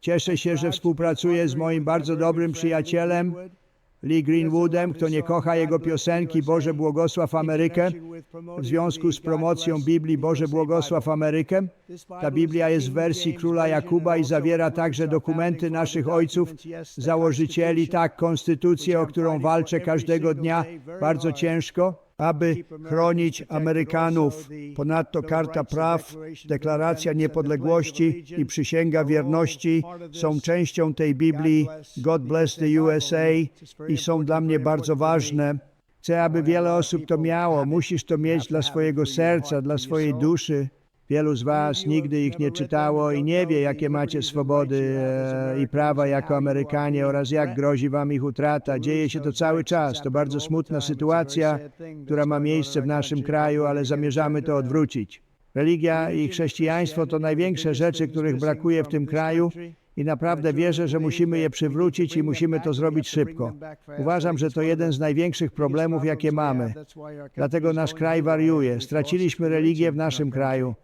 Cieszę się, że współpracuję z moim bardzo dobrym przyjacielem Lee Greenwoodem, kto nie kocha jego piosenki Boże błogosław Amerykę w związku z promocją Biblii Boże błogosław Amerykę. Ta Biblia jest w wersji króla Jakuba i zawiera także dokumenty naszych ojców, założycieli, tak, konstytucję, o którą walczę każdego dnia bardzo ciężko, aby chronić Amerykanów. Ponadto Karta Praw, Deklaracja Niepodległości i Przysięga Wierności są częścią tej Biblii God Bless the USA i są dla mnie bardzo ważne. Chcę, aby wiele osób to miało. Musisz to mieć dla swojego serca, dla swojej duszy. Wielu z Was nigdy ich nie czytało i nie wie, jakie macie swobody e, i prawa jako Amerykanie oraz jak grozi Wam ich utrata. Dzieje się to cały czas. To bardzo smutna sytuacja, która ma miejsce w naszym kraju, ale zamierzamy to odwrócić. Religia i chrześcijaństwo to największe rzeczy, których brakuje w tym kraju i naprawdę wierzę, że musimy je przywrócić i musimy to zrobić szybko. Uważam, że to jeden z największych problemów, jakie mamy. Dlatego nasz kraj wariuje. Straciliśmy religię w naszym kraju.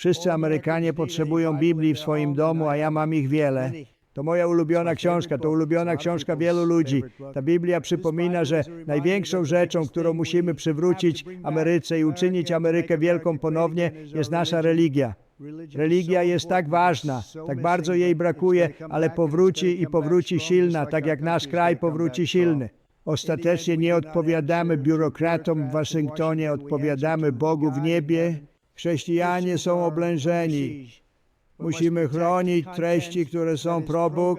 Wszyscy Amerykanie potrzebują Biblii w swoim domu, a ja mam ich wiele. To moja ulubiona książka, to ulubiona książka wielu ludzi. Ta Biblia przypomina, że największą rzeczą, którą musimy przywrócić Ameryce i uczynić Amerykę wielką ponownie, jest nasza religia. Religia jest tak ważna, tak bardzo jej brakuje, ale powróci i powróci silna, tak jak nasz kraj powróci silny. Ostatecznie nie odpowiadamy biurokratom w Waszyngtonie, odpowiadamy Bogu w niebie. Chrześcijanie są oblężeni. Musimy chronić treści, które są pro Bóg.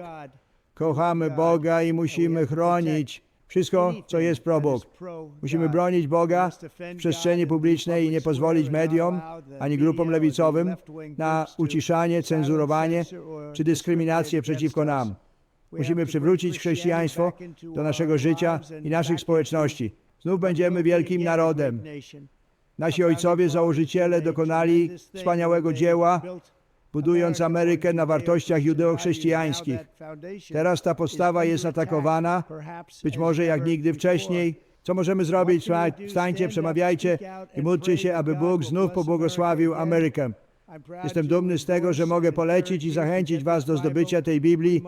Kochamy Boga i musimy chronić wszystko, co jest pro Bóg. Musimy bronić Boga w przestrzeni publicznej i nie pozwolić mediom ani grupom lewicowym na uciszanie, cenzurowanie czy dyskryminację przeciwko nam. Musimy przywrócić chrześcijaństwo do naszego życia i naszych społeczności. Znów będziemy wielkim narodem. Nasi ojcowie, założyciele dokonali wspaniałego dzieła, budując Amerykę na wartościach judeochrześcijańskich. Teraz ta podstawa jest atakowana, być może jak nigdy wcześniej. Co możemy zrobić? Wstańcie, przemawiajcie i módlcie się, aby Bóg znów pobłogosławił Amerykę. Jestem dumny z tego, że mogę polecić i zachęcić Was do zdobycia tej Biblii.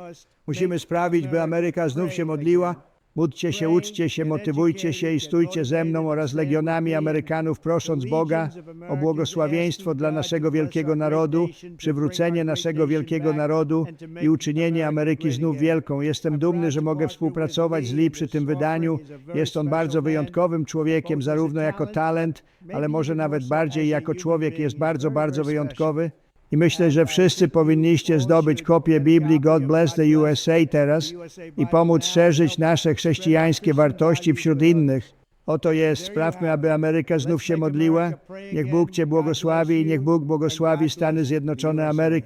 Musimy sprawić, by Ameryka znów się modliła. Módlcie się, uczcie się, motywujcie się i stójcie ze mną oraz legionami Amerykanów, prosząc Boga o błogosławieństwo dla naszego wielkiego narodu, przywrócenie naszego wielkiego narodu i uczynienie Ameryki znów wielką. Jestem dumny, że mogę współpracować z Lee przy tym wydaniu. Jest on bardzo wyjątkowym człowiekiem, zarówno jako talent, ale może nawet bardziej jako człowiek jest bardzo, bardzo wyjątkowy. I myślę, że wszyscy powinniście zdobyć kopię Biblii God Bless the USA teraz i pomóc szerzyć nasze chrześcijańskie wartości wśród innych. Oto jest, sprawmy, aby Ameryka znów się modliła. Niech Bóg Cię błogosławi i niech Bóg błogosławi Stany Zjednoczone Ameryki.